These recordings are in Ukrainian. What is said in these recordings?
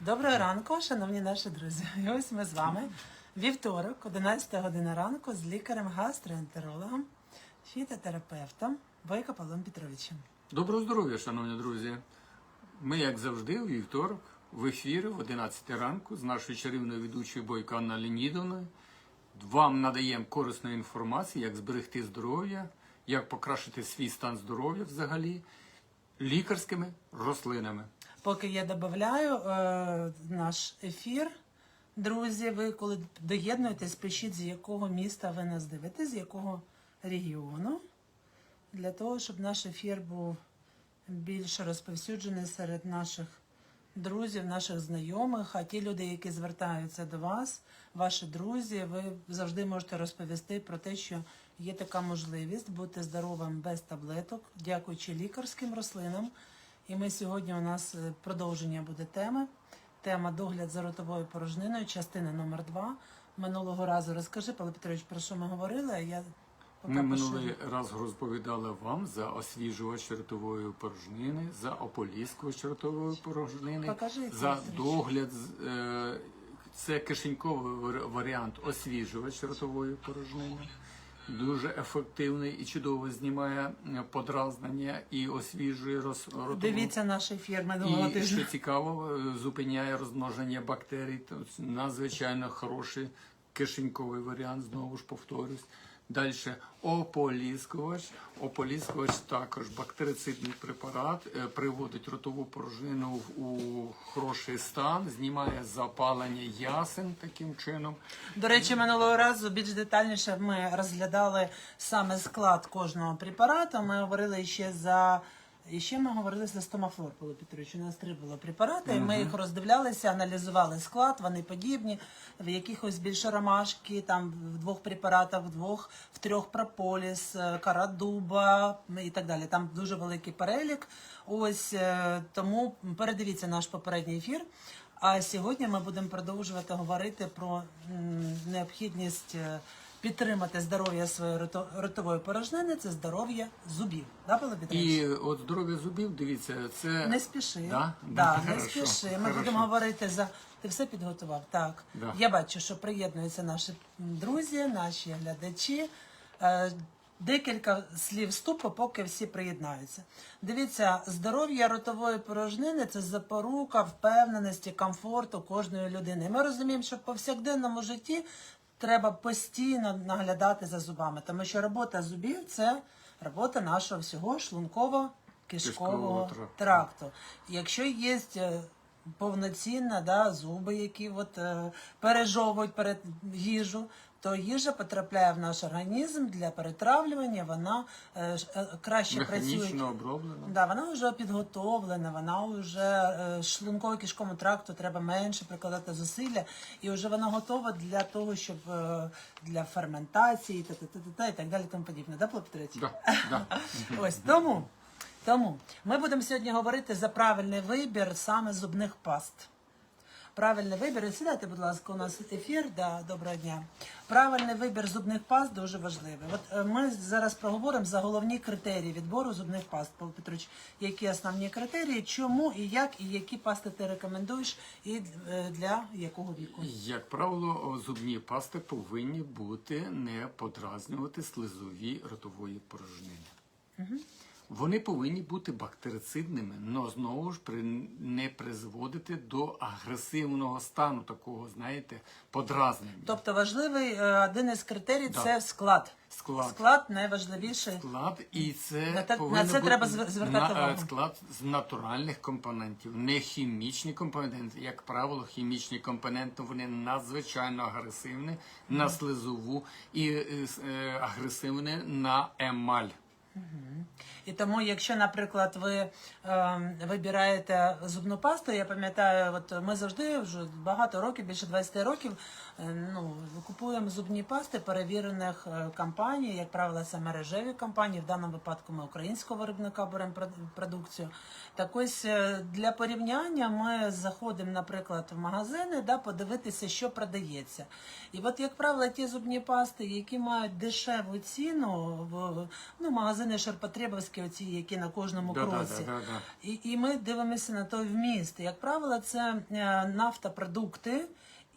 Доброго ранку, шановні наші друзі. І ось ми з вами вівторок, 11 година ранку, з лікарем-гастроентерологом, фітотерапевтом Бойко Павлом Петровичем. Доброго здоров'я, шановні друзі. Ми, як завжди, у вівторок в ефірі в 11 ранку з нашою чарівною ведучою Бойко Анна Леонідовною. Вам надаємо корисну інформацію, як зберегти здоров'я, як покращити свій стан здоров'я взагалі лікарськими рослинами. Поки я додаю е, наш ефір, друзі, ви коли доєднуєтесь, пишіть, з якого міста ви нас дивитесь, з якого регіону, для того, щоб наш ефір був більше розповсюджений серед наших друзів, наших знайомих. А ті люди, які звертаються до вас, ваші друзі, ви завжди можете розповісти про те, що є така можливість бути здоровим без таблеток, дякуючи лікарським рослинам. І ми сьогодні у нас е, продовження буде теми. Тема догляд за ротовою порожниною, частина номер два. Минулого разу розкажи, Павло Петрович, про що ми говорили, а я Ми минулий раз розповідали вам за освіжувач ротової порожнини, за ополіскувач ротової порожнини, Покажи, за догляд. е, Це кишеньковий варіант освіжувач ротової порожнини. Дуже ефективний і чудово знімає е, подразнення і освіжує роз, ротову. Дивіться наш ефір минулого І тижня. що цікаво, е, зупиняє розмноження бактерій. Тобто надзвичайно хороший кишеньковий варіант, знову ж повторюсь. Далі ополіскувач. Ополіскувач також бактерицидний препарат, е, приводить ротову порожнину у хороший стан, знімає запалення ясен таким чином. До речі, минулого разу більш детальніше ми розглядали саме склад кожного препарату. Ми говорили ще за. І ще ми говорили за стомафлор, Павло Петрович. У нас три було препарати. і Ми їх роздивлялися, аналізували склад, вони подібні. В якихось більше ромашки, там в двох препаратах, в двох, в трьох прополіс, е, кара дуба і так далі. Там дуже великий перелік. Ось е, тому передивіться наш попередній ефір. А сьогодні ми будемо продовжувати говорити про необхідність е, підтримати здоров'я своєї рото- ротової порожнини, це здоров'я зубів. Да, Павло Петрович? І от здоров'я зубів, дивіться, це Не спіши. Да? Да, Ну, не хорошо, спіши. Ми хорошо. будемо говорити за. Ти все підготував? Так. Да. Я бачу, що приєднуються наші друзі, наші глядачі. Е, Декілька слів вступу, поки всі приєднаються. Дивіться, здоров'я ротової порожнини це запорука впевненості, комфорту кожної людини. Ми розуміємо, що в повсякденному житті треба постійно наглядати за зубами, тому що робота зубів це робота нашого всього шлунково-кишкового тракту. тракту. Якщо є е, повноцінна да, зуби, які от, е, пережовують перед їжу, то їжа потрапляє в наш організм для перетравлювання, вона е, е, краще працює. механічно оброблено. Да, вона вже підготовлена, вона вже е, шлунково-кишковому тракту треба менше прикладати зусилля, і вже вона готова для того, щоб е, для ферментації та, та, та, та, та, і так далі, тому подібне. Да, Павло Петрович? Да, да. Ось тому, тому ми будемо сьогодні говорити за правильний вибір саме зубних паст. Правильний вибір, сідайте, будь ласка, у нас ефір. Да, доброго дня. Правильний вибір зубних паст дуже важливий. От е, ми зараз проговоримо за головні критерії відбору зубних паст. Павло Петрович, які основні критерії, чому і як, і які пасти ти рекомендуєш, і е, для якого віку? Як правило, зубні пасти повинні бути не подразнювати слизові ротової порожнини. Вони повинні бути бактерицидними, але знову ж при не призводити до агресивного стану такого, знаєте, подразнення. Тобто важливий е, один із критерій Да. це склад. Склад. Склад найважливіший. Склад і це На повинно на це бути треба звертати на, е, увагу. склад з натуральних компонентів, не хімічні компоненти. Як правило, хімічні компоненти вони надзвичайно агресивні на слизову і е, е, агресивні на емаль. І тому, якщо, наприклад, ви е, вибираєте зубну пасту, я пам'ятаю, от ми завжди вже багато років, більше 20 років, е, ну, купуємо зубні пасти перевірених е, компаній, як правило, це мережеві компанії. В даному випадку ми українського виробника беремо продукцію. Так ось е, для порівняння ми заходимо, наприклад, в магазини, да, подивитися, що продається. І от, як правило, ті зубні пасти, які мають дешеву ціну, в ну, магазини Ширпотребовські таблетки, оці, які на кожному Да, да, кроці. да, да, да. І, і ми дивимося на той вміст. Як правило, це е, нафтопродукти.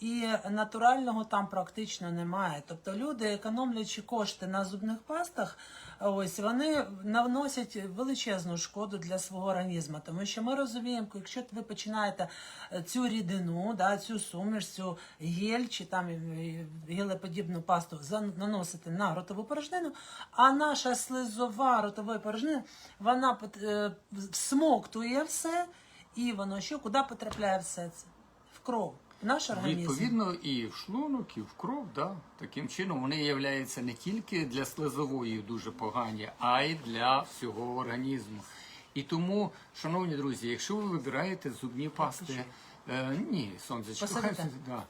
І натурального там практично немає. Тобто люди, економлячи кошти на зубних пастах, ось вони наносять величезну шкоду для свого організму. Тому що ми розуміємо, якщо ви починаєте е, цю рідину, да, цю суміш, цю гель чи там е, гелеподібну пасту наносити на ротову порожнину, а наша слизова ротової порожнини, вона е, всмоктує все, і воно що куди потрапляє все це? В кров. Наш організм. Відповідно, і в шлунок, і в кров, да. таким чином вони являються не тільки для слизової дуже погані, а й для всього організму. І тому, шановні друзі, якщо ви вибираєте зубні пасти, е, ні, сонцечко, хай Посадите? да,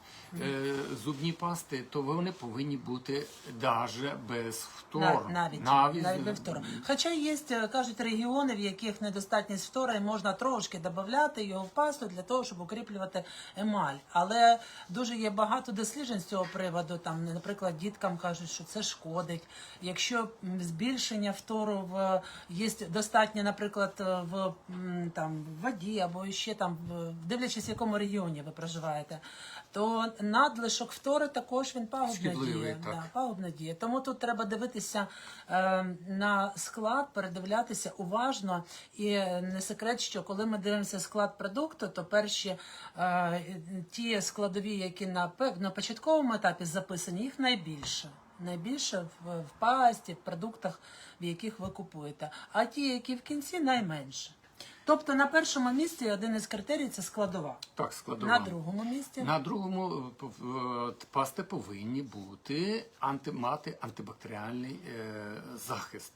е, зубні пасти, то вони повинні бути навіть без втору. Нав- навіть, навіть, навіть без фтора. Хоча є, е, кажуть, регіони, в яких недостатність фтора, і можна трошки додати його в пасту для того, щоб укріплювати емаль. Але дуже є багато досліджень з цього приводу. Там, наприклад, діткам кажуть, що це шкодить. Якщо м, збільшення фтору в є достатньо, наприклад, в м, там в воді або ще там, в- дивлячись, в якому регіоні ви проживаєте, то надлишок фтори також він Шкідливий, діє. так. Да, пагубно діє. Тому тут треба дивитися е, на склад, передивлятися уважно. І не секрет, що коли ми дивимося склад продукту, то перші е, ті складові, які на, на початковому етапі записані, їх найбільше. Найбільше в, в пасті, в продуктах, в яких ви купуєте. А ті, які в кінці, найменше. Тобто на першому місці один із критерій це складова. Так, складова. На другому місці На другому е, е, пасти повинні бути анти, мати антибактеріальний е, захист.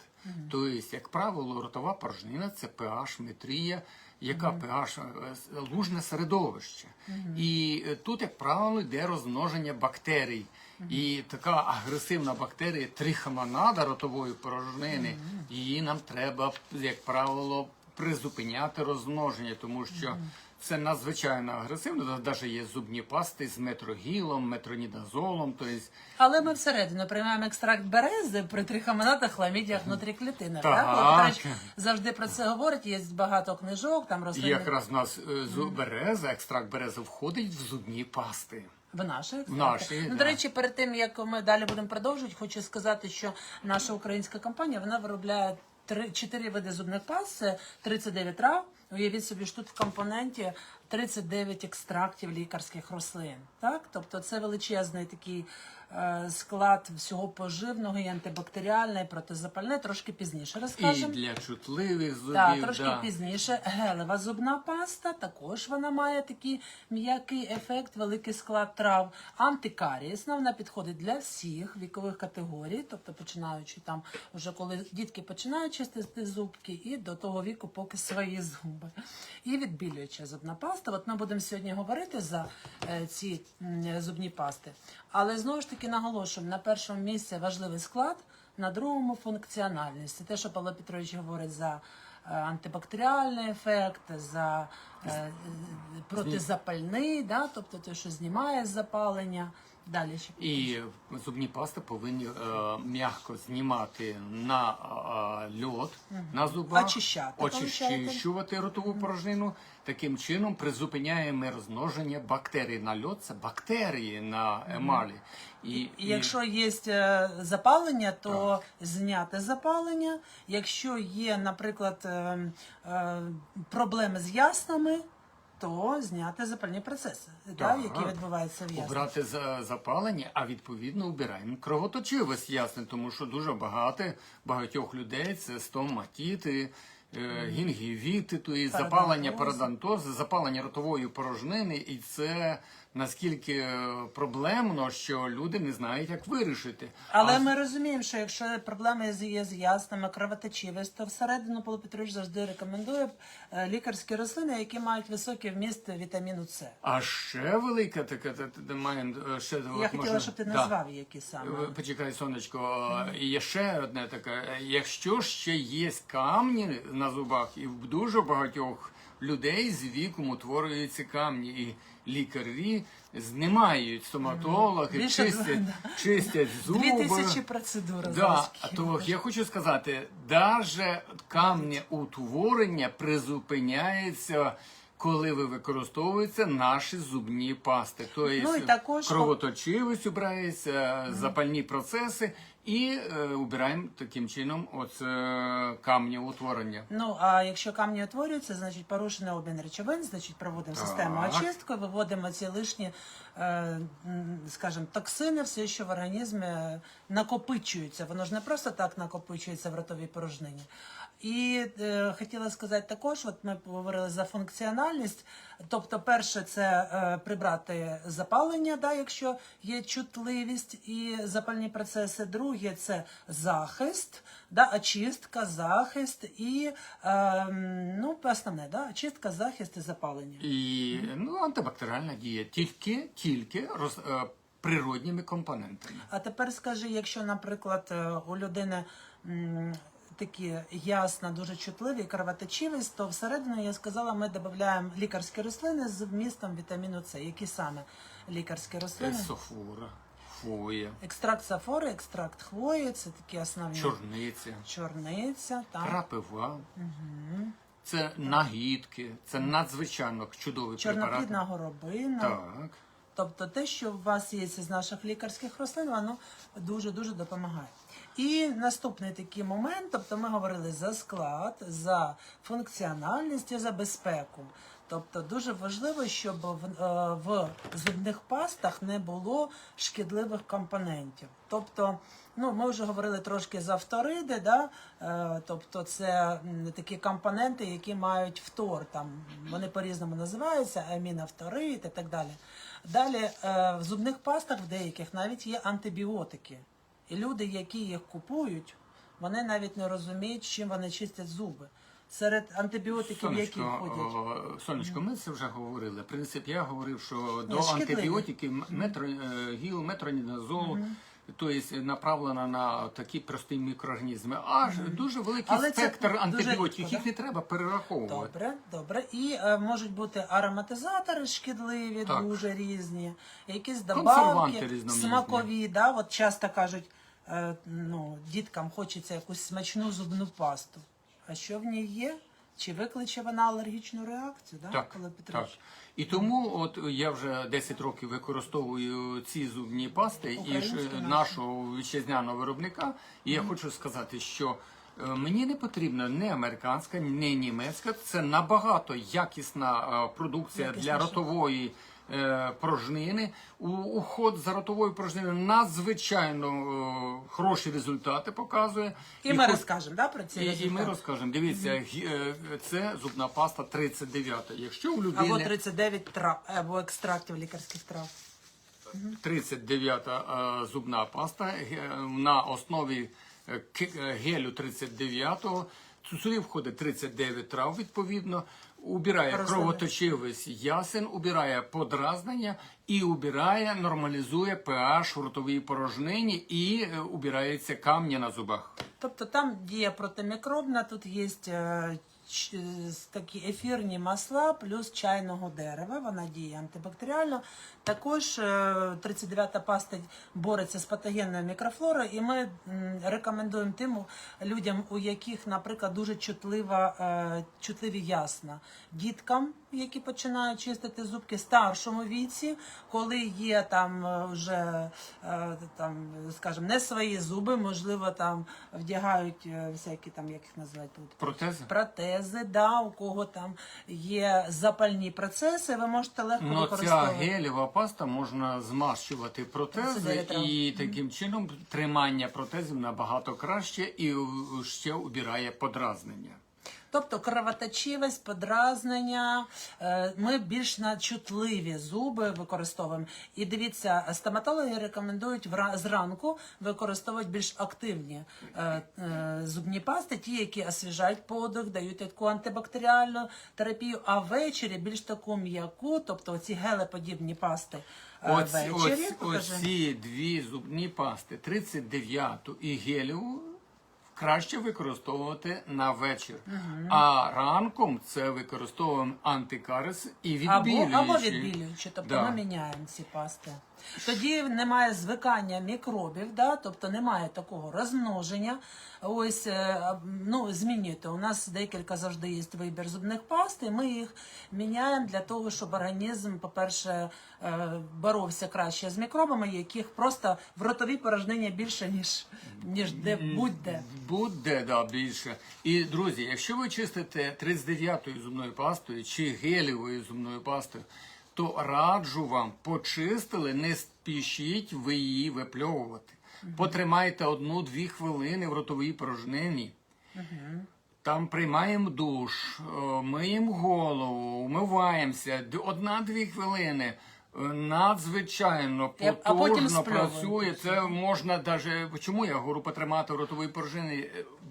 Тобто, як правило, ротова порожнина це pH метрія, яка pH е, лужне середовище. І е, тут, як правило, йде розмноження бактерій. І така агресивна бактерія трихомонада ротової порожнини, її нам треба, як правило, призупиняти розмноження, тому що це надзвичайно агресивно. Навіть є зубні пасти з метрогілом, метронідазолом. Тобто, Але ми всередину приймаємо екстракт берези при трихомонатах, хламідіях внутрі клітини. Так. Так? Завжди про це говорять. Є багато книжок, там рослини якраз у нас е, береза, екстракт берези входить в зубні пасти. в наші. В наші, ну, до речі, перед тим як ми далі будемо продовжувати, хочу сказати, що наша українська компанія вона виробляє три чотири види зубних паст, це 39 трав. Уявіть собі, що тут в компоненті 39 екстрактів лікарських рослин. Так, тобто це величезний такий склад всього поживного і антибактеріальне, і протизапальне. Трошки пізніше І для чутливих зубів. Так, трошки да. пізніше. Гелева зубна паста також вона має такий м'який ефект, великий склад трав. Антикарієсна, вона підходить для всіх вікових категорій, тобто починаючи там, вже коли дітки починають чистити зубки, і до того віку, поки свої зуби. І відбілююча зубна паста. От ми будемо сьогодні говорити за е, ці зубні пасти. Але знову ж таки наголошуємо, на першому місці важливий склад, на другому функціональність. Це те, що Павло Петрович говорить за е, антибактеріальний ефект, за е, протизапальний, да, тобто те, що знімає запалення. Далі ще І зубні пасти повинні е, м'яко знімати на е, льод на зубах, Очищати, очищувати ротову порожнину. Таким чином призупиняємо розмноження бактерій. На льод це бактерії на емалі. І, І якщо є е, запалення, то зняти запалення. Якщо є, наприклад, е, е, проблеми з яснами, то зняти запальні процеси, так, які відбуваються в яснах. Обрати за запалення, а відповідно обираємо кровоточивість, ясне, тому що дуже багато багатьох людей це стоматіти, е, гінгівіти, то і запалення парадонтози, запалення ротової порожнини, і це наскільки е, проблемно, що люди не знають, як вирішити. Але А ми розуміємо, що якщо проблеми з- є з ясними, кровоточивість, то всередину Павло Петрович завжди рекомендує е, лікарські рослини, які мають високий вміст вітаміну С. А ще велика така, та- та- та маємо е, ще Я от хотіла, можна- щоб ти Да. назвав які саме. Почекай, сонечко, і є ще одне таке. Якщо ще є камні на зубах, і в дуже багатьох людей з віком утворюються камні, і лікарі знімають стоматологи, Більше чистять, чистять зуби. Дві тисячі процедур. Да, то я хочу сказати, даже камнеутворення призупиняється, коли ви використовуєте наші зубні пасти. Тобто Ну, також- кровоточивість убирається, запальні процеси, і е, убираємо таким чином оце камнеутворення. Ну а якщо камні утворюються, значить порушений обмін речовин, значить проводимо Так. систему очистки, виводимо ці лишні, е, скажімо, токсини, все, що в організмі накопичується. Воно ж не просто так накопичується в ротовій порожнині. І е, хотіла сказати також, от ми говорили за функціональність. Тобто, перше, це е, прибрати запалення, да, якщо є чутливість і запальні процеси. Друге це захист, да, очистка, захист і е, ну, основне, да, очистка, захист і запалення. І ну, антибактеріальна дія тільки, тільки роз, е, природніми компонентами. А тепер скажи, якщо, наприклад, е, у людини такі ясна, дуже чутливі кровоточивість, то всередину я сказала, ми додаємо лікарські рослини з вмістом вітаміну С. Які саме лікарські рослини? Софора, фоя, Екстракт сафори, екстракт хвої, це такі основні чорниця, чорниця, там крапива. Це нагідки, це надзвичайно чудові чорноплідна препарати. горобина. Так. Тобто те, що у вас є з наших лікарських рослин, воно дуже дуже допомагає. І наступний такий момент, тобто ми говорили за склад, за функціональність і за безпеку. Тобто дуже важливо, щоб в, е, в зубних пастах не було шкідливих компонентів. Тобто, ну ми вже говорили трошки за фториди, да? е, тобто це такі компоненти, які мають фтор, там вони по-різному називаються, амінофторид і так далі. Далі е, в зубних пастах в деяких навіть є антибіотики. І люди, які їх купують, вони навіть не розуміють, чим вони чистять зуби. Серед антибіотиків, які входять. сонечко, ми це вже говорили. В принципі, я говорив, що до шкідливі. антибіотиків метро, е, гіл, метронідазол, тобто направлена на такі прості мікроорганізми. А ж дуже великий Але це спектр дуже антибіотиків, їх не треба перераховувати. Добре, добре. І е, можуть бути ароматизатори шкідливі, Так. дуже різні, якісь Консерванти добавки, різноманітні. смакові. Да? От часто кажуть, е, ну, діткам хочеться якусь смачну зубну пасту. А що в ній є? Чи викличе вона алергічну реакцію? Да? Так, Коли так. І тому от я вже 10 років використовую ці зубні пасти і Українські ж, наші. нашого вітчизняного виробника. І я хочу сказати, що е, мені не потрібна не американська, не німецька. Це набагато якісна продукція продукція для ротової. Е, Порожнини у уход за ротовою порожниною надзвичайно е, хороші результати показує. І ми хоч- розкажемо да, про ці і, і ми розкажемо. Дивіться, гі- е, це зубна паста 39. Якщо у людини Або 39 трав, або екстрактів лікарських трав. 39 е, зубна паста ге- на основі е, е, гелю 39-го. Сюди входить 39 трав, відповідно. Убирає кровоточивість ясен, убирає подразнення і убирає, нормалізує pH в ротовій порожнині і е, убирається камні на зубах. Тобто там дія протимікробна, тут є е, е, такі ефірні масла плюс чайного дерева, вона діє антибактеріально. Також е, 39-та паста бореться з патогенною мікрофлорою, і ми рекомендуємо тим людям, у яких, наприклад, дуже чутлива, е, чутливі ясна, діткам, які починають чистити зубки, старшому віці, коли є там е, вже е, там, скажімо, не свої зуби, можливо, там вдягають е, всякі там, як їх називають, Протези? протези, да, у кого там є запальні процеси, ви можете легко Ну, ця використовувати. Паста можна змащувати протези, і таким чином тримання протезів набагато краще і ще убирає подразнення. Тобто кровоточивість, подразнення, е, ми більш на чутливі зуби використовуємо. І дивіться, стоматологи рекомендують зранку використовувати більш активні е, е, зубні пасти, ті, які освіжають подих, дають таку антибактеріальну терапію, а ввечері більш таку м'яку, тобто ці гелеподібні пасти Оці, ввечері. Покажи. оці дві зубні пасти, 39 і гелєву, краще використовувати на вечір. А ранком це використовуємо антикарис і Або, відбілюючі. або відбілюючи, тобто Да. ми міняємо ці пасти. Тоді немає звикання мікробів, да? тобто немає такого розмноження. Ось е, ну, змінюйте. У нас декілька завжди є вибір зубних паст, і ми їх міняємо для того, щоб організм, по-перше, е, боровся краще з мікробами, яких просто в ротовій порожнині більше, ніж, ніж де будь-де. Буде да, більше. І друзі, якщо ви чистите 39-ю зубною пастою чи гелєвою зубною пастою, то раджу вам почистили, не спішіть ви її випльовувати. Потримайте одну-дві хвилини в ротовій порожнині. Там приймаємо душ, е, миємо голову, вмиваємося. Д- Одна-дві хвилини. е, Надзвичайно потужно працює. Це можна даже чому я говорю потримати в ротовій порожині?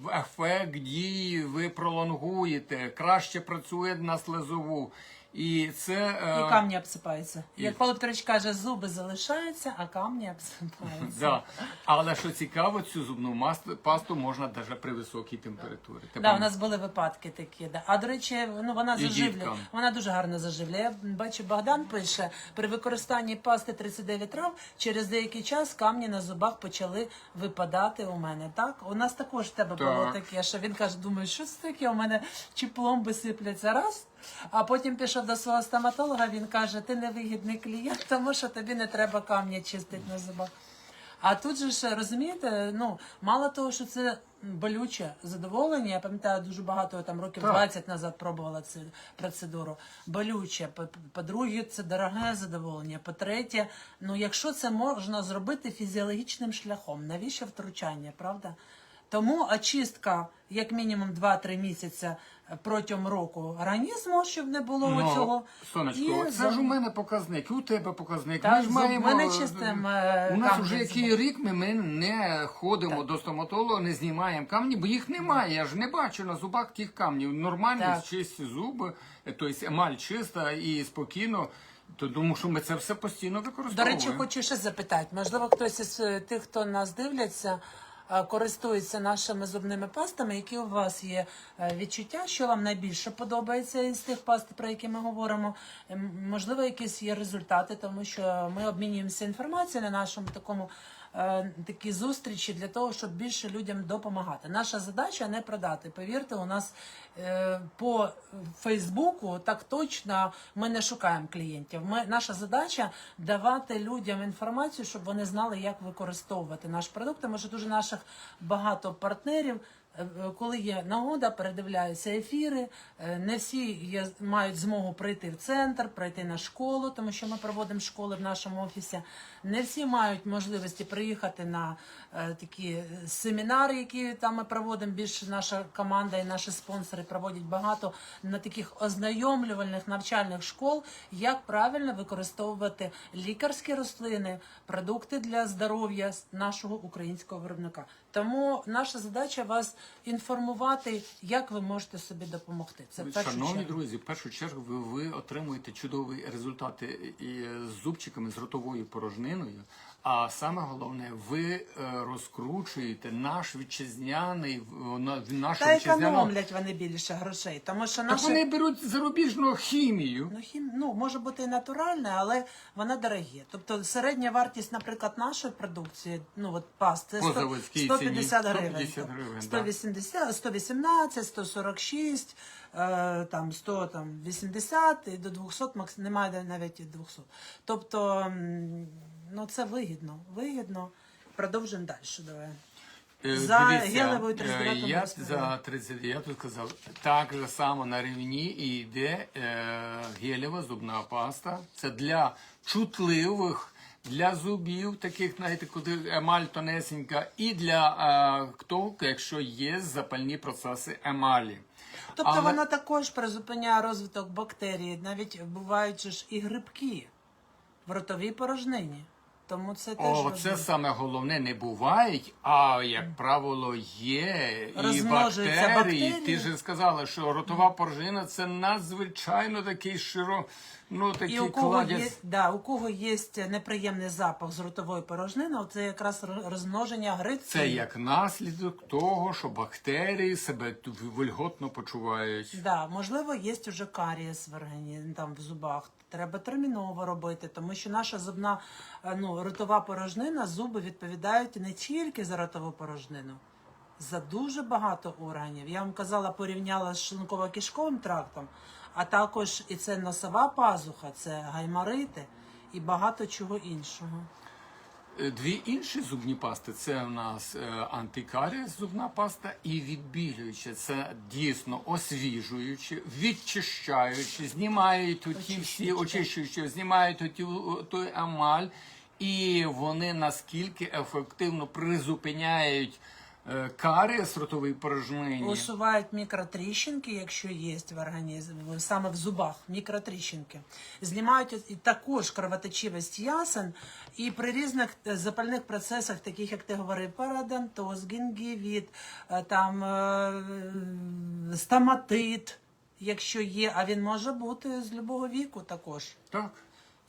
В ефект дії ви пролонгуєте, краще працює на слезову. І це е, І камні обсипаються. і- Як Павло Петрович каже, зуби залишаються, а камні обсипаються. да. Але що цікаво, цю зубну пасту можна навіть при високій температурі. Да, у нас були випадки такі. Да. А до речі, ну вона заживлює. Вона дуже гарно заживлює. Я бачу, Богдан пише, при використанні пасти 39 трав через деякий час камні на зубах почали випадати у мене. Так, у нас також в тебе було таке, що він каже, думаю, що це таке? У мене чи пломби сипляться раз. А потім пішов до свого стоматолога. Він каже: ти невигідний клієнт, тому що тобі не треба камні чистити на зубах. А тут же ж розумієте, ну мало того, що це болюче задоволення. Я пам'ятаю, дуже багато там років Так. 20 назад пробувала цю процедуру. Болюче. По- По-друге, це дороге задоволення. По-третє, ну якщо це можна зробити фізіологічним шляхом, навіщо втручання, правда? Тому очистка, як мінімум 2-3 місяці протягом року організму, щоб не було Ну, цього. Сонечко, І це ж у мене показник, і у тебе показник. Так, ми ж зуб- маємо. ми не чистимо, е, У нас камні вже який рік ми, ми не ходимо до стоматолога, не знімаємо камні, бо їх немає. Я ж не бачу на зубах тих камнів. Нормальні, Так. чисті зуби, е, тобто емаль чиста і спокійно. То тому що ми це все постійно До використовуємо. речі, хочу ще запитати. Можливо, хтось із е, тих, хто нас дивляться, е, користується нашими зубними пастами. Які у вас є е, відчуття, що вам найбільше подобається із тих паст, про які ми говоримо? Ем, Можливо, якісь є результати, тому що ми обмінюємося інформацією на нашому такому. Е, Такі зустрічі для того, щоб більше людям допомагати. Наша задача не продати. Повірте, у нас е, по Фейсбуку так точно ми не шукаємо клієнтів. Ми наша задача давати людям інформацію, щоб вони знали, як використовувати наш продукт. Що дуже наших багато партнерів. е, Коли є нагода, передивляються ефіри. Не всі є, мають змогу прийти в центр, прийти на школу, тому що ми проводимо школи в нашому офісі. Не всі мають можливості приїхати на е, такі е, семінари, які там ми проводимо. Більше наша команда і наші спонсори проводять багато на таких ознайомлювальних навчальних школ, як правильно використовувати лікарські рослини, продукти для здоров'я нашого українського виробника. Тому наша задача вас інформувати, як ви можете собі допомогти. Це в першу Шановні чергу. друзі, в першу чергу ви, ви отримуєте чудові результати і з зубчиками, з ротовою порожниною. А саме головне, ви е, розкручуєте наш вітчизняний в нашу Та вітчизняну. економлять вони більше грошей, тому що Так наші... вони беруть зарубіжну хімію. Ну, хім... ну, може бути і натуральне, але вона дорогі. Тобто середня вартість, наприклад, нашої продукції, ну от паст, це По 100, 150 ціні. гривень. 150 гривень, 180, 118, 146, е, там 100, там 80 і до 200, макс... немає навіть і 200. Тобто, ну це вигідно, вигідно. Продовжуємо далі. Давай. Е, За дивіться, гелевою е, 39-му Я за 39 сказав, так же само на рівні і йде е, гелева зубна паста. Це для чутливих, для зубів, таких, знаєте, куди емаль тонесенька, і для е, хто, якщо є запальні процеси емалі. Тобто Але- вона також призупиняє розвиток бактерій, навіть бувають же ж і грибки в ротовій порожнині. Тому це теж О, це саме головне не бувають, а як правило є і Розмножуються бактерії. бактерії. Ти ж сказала, що ротова поржина це надзвичайно такий широ, Ну, такі І у кого, кладять. є, да, у кого є неприємний запах з ротової порожнини, це якраз ро- розмноження гриців. Це як наслідок того, що бактерії себе ту- вольготно почувають. Да, можливо, є вже карієс в органі, там в зубах. Треба терміново робити, тому що наша зубна е, ну, ротова порожнина, зуби відповідають не тільки за ротову порожнину, за дуже багато органів. Я вам казала, порівняла з шлунково-кишковим трактом, а також і це носова пазуха, це гаймарити і багато чого іншого. Е, Дві інші зубні пасти це в нас е, антикарієс зубна паста і відбілююча. Це дійсно освіжуючи, відчищаючи, знімають оті всі очищуючи, знімають оті, той амаль, і вони наскільки ефективно призупиняють е, карієс ротової порожнині. Усувають мікротріщинки, якщо є в організмі, саме в зубах, мікротріщинки. Знімають також кровоточивість ясен, і при різних е, запальних процесах, таких як ти говорив, парадонтоз, гінгівіт, е, там стоматит, якщо є, а він може бути з любого віку також. Так.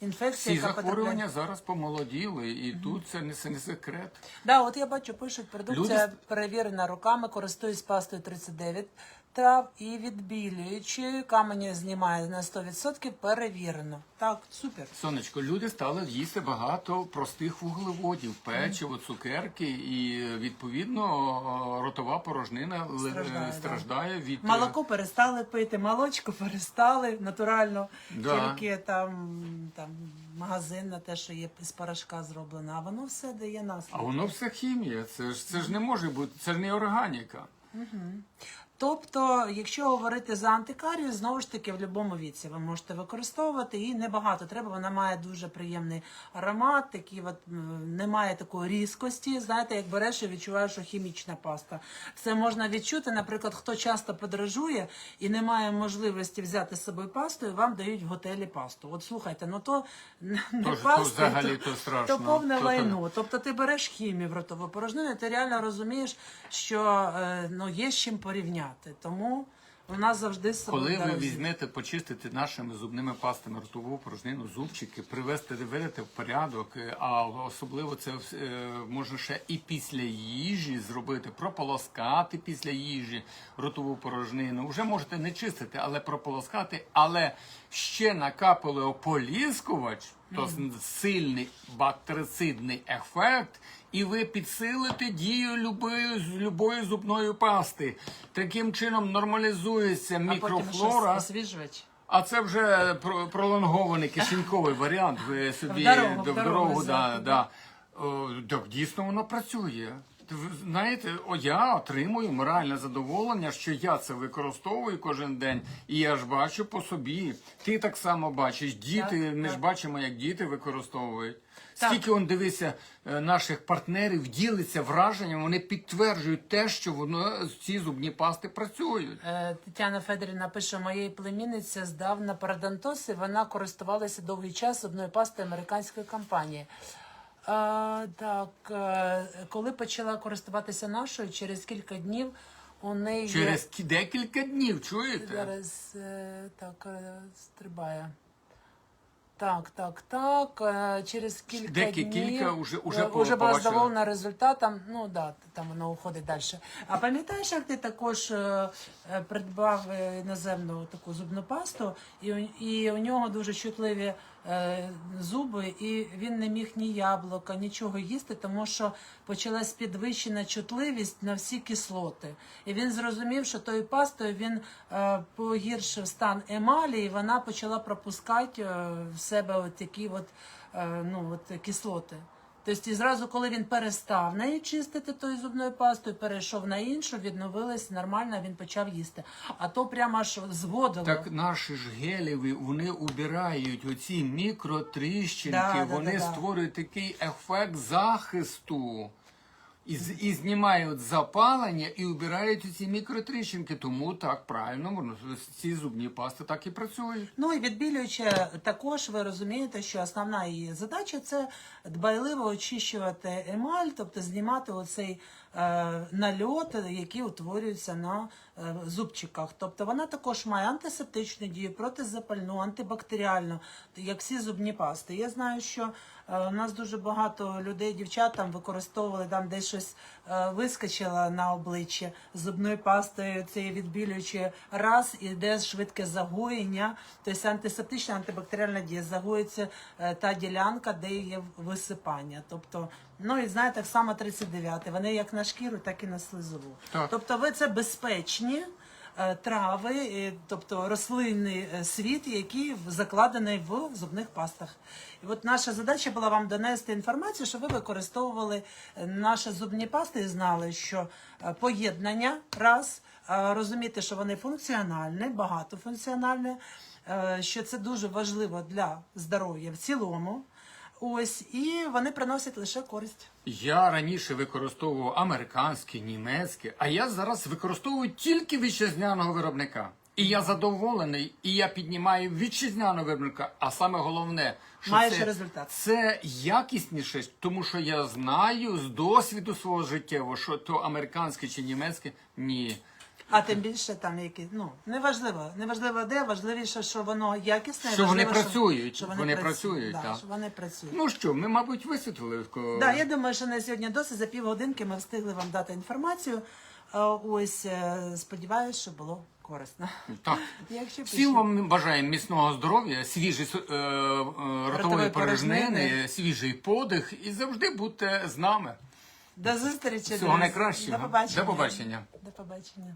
Інфекція, Всі яка потрапляє. захворювання зараз помолоділи, і тут це не, це не секрет. Да, от я бачу, пишуть, продукція Люди- перевірена руками, користуюсь пастою 39 трав і відбілюючи, камені знімає на 100%, перевірено. Так, супер. Сонечко, люди стали їсти багато простих вуглеводів, печиво, цукерки, і відповідно ротова порожнина Страждає, е, страждає від е, Молоко перестали пити, молочко перестали натурально, Да. тільки там, там магазин на те, що є з порошка зроблено, а воно все дає А воно все хімія. Це ж це ж не може бути, це ж не органіка. Тобто, якщо говорити за антикарію, знову ж таки в будь-якому віці ви можете використовувати і небагато треба. Вона має дуже приємний аромат, такий от немає такої різкості. Знаєте, як береш і відчуваєш, що хімічна паста. Це можна відчути. Наприклад, хто часто подорожує і не має можливості взяти з собою пасту, і вам дають в готелі пасту. От слухайте, ну то не То ж- то то страшно. то повне То- то- лайно. Тобто ти береш хімію в ротову порожнину, і ти реально розумієш, що е, ну, є з чим порівняти. Тому у нас завжди з Коли ви візьмете почистити нашими зубними пастами ротову порожнину, зубчики, привести, виведете в порядок, е, а особливо це е, можна ще і після їжі зробити, прополоскати після їжі ротову порожнину. Вже можете не чистити, але прополоскати, але ще накапали ополіскувач, то сильний бактерицидний ефект, і ви підсилите дію любої, любої зубної пасти. Таким чином нормалізується а потім мікрофлора. щось освіжувач. А це вже про- пролонгований кишеньковий варіант. Ви собі В дорогу, в дорогу, в дорогу да, да. так дійсно воно працює. Ви Знаєте, о, я отримую моральне задоволення, що я це використовую кожен день, і я ж бачу по собі. Ти так само бачиш, діти, Так, ми ж бачимо, як діти використовують. Так. Скільки он дивися, е, наших партнерів ділиться враженням, вони підтверджують те, що воно ці зубні пасти працюють. Е, Тетяна Федорівна пише, моєї племінниці здавна парадонтоз, і вона користувалася довгий час одною пастою американської компанії. Е, так, е, коли почала користуватися нашою, через кілька днів у неї Через кі- декілька днів, чуєте? Зараз е, так е, стрибає. Так, так, так. е, Через кілька Деякі днів кілька уже- уже е, по- уже була побачила. задоволена результатом. Ну да, там воно уходить далі. А пам'ятаєш, як ти також е, е, придбав е, іноземну таку зубну пасту, і, у- і у нього дуже чутливі зуби, і він не міг ні яблука, нічого їсти, тому що почалась підвищена чутливість на всі кислоти. І він зрозумів, що тою пастою він е, погіршив стан емалі, і вона почала пропускати е, в себе от такі от, е, ну, от кислоти. Тобто, і зразу, коли він перестав нею чистити тою зубною пастою, перейшов на іншу, відновилась нормально, він почав їсти. А то прямо аж зводило. Так наші ж гелеві, вони убирають оці мікротріщинки, Да, да, вони да, да. створюють такий ефект захисту. І, і знімають запалення і убирають ці мікротріщинки. Тому так правильно ці зубні пасти так і працюють. Ну і відбілюючи, також ви розумієте, що основна її задача це дбайливо очищувати емаль, тобто знімати оцей нальот, який утворюється на е, зубчиках. Тобто вона також має антисептичну дію, протизапальну, антибактеріальну, як всі зубні пасти. Я знаю, що е, у нас дуже багато людей, дівчат там використовували там десь щось е, вискочило на обличчя зубною пастою, цією відбілюючи раз, іде швидке загоєння, тобто антисептична, антибактеріальна дія, загоїться е, та ділянка, де є висипання. Тобто, ну і знаєте, так само 39 вони як на шкіру, так і на слизову. Так. Тобто ви це безпечні е, трави, е, тобто рослинний е, світ, який закладений в зубних пастах. І от наша задача була вам донести інформацію, що ви використовували е, наші зубні пасти і знали, що е, поєднання раз, е, розуміти, що вони функціональні, багатофункціональні, е, що це дуже важливо для здоров'я в цілому. Ось, і вони приносять лише користь. Я раніше використовував американське, німецьке, а я зараз використовую тільки вітчизняного виробника. І я задоволений, і я піднімаю вітчизняного виробника. А саме головне, що Маєш це, результат. це якісніше, тому що я знаю з досвіду свого життєвого, що то американське чи німецьке ні. А тим більше там які, ну неважливо, неважливо де, важливіше, що воно якісне, Що вони важливо, працюють, що вони працюють, да, так. що вони працюють. Ну що, ми, мабуть, висвітлили. ко- Да, я думаю, що на сьогодні досить за півгодинки ми встигли вам дати інформацію. Е, Ось е, сподіваюсь, що було корисно. Так. Якщо Всім пишіть. вам бажаємо міцного здоров'я, свіжі е, е, ротової Ротової порожнини. порожнини, свіжий подих і завжди будьте з нами. до зустрічі. Всього друзі. найкращого. До побачення. До побачення. До побачення.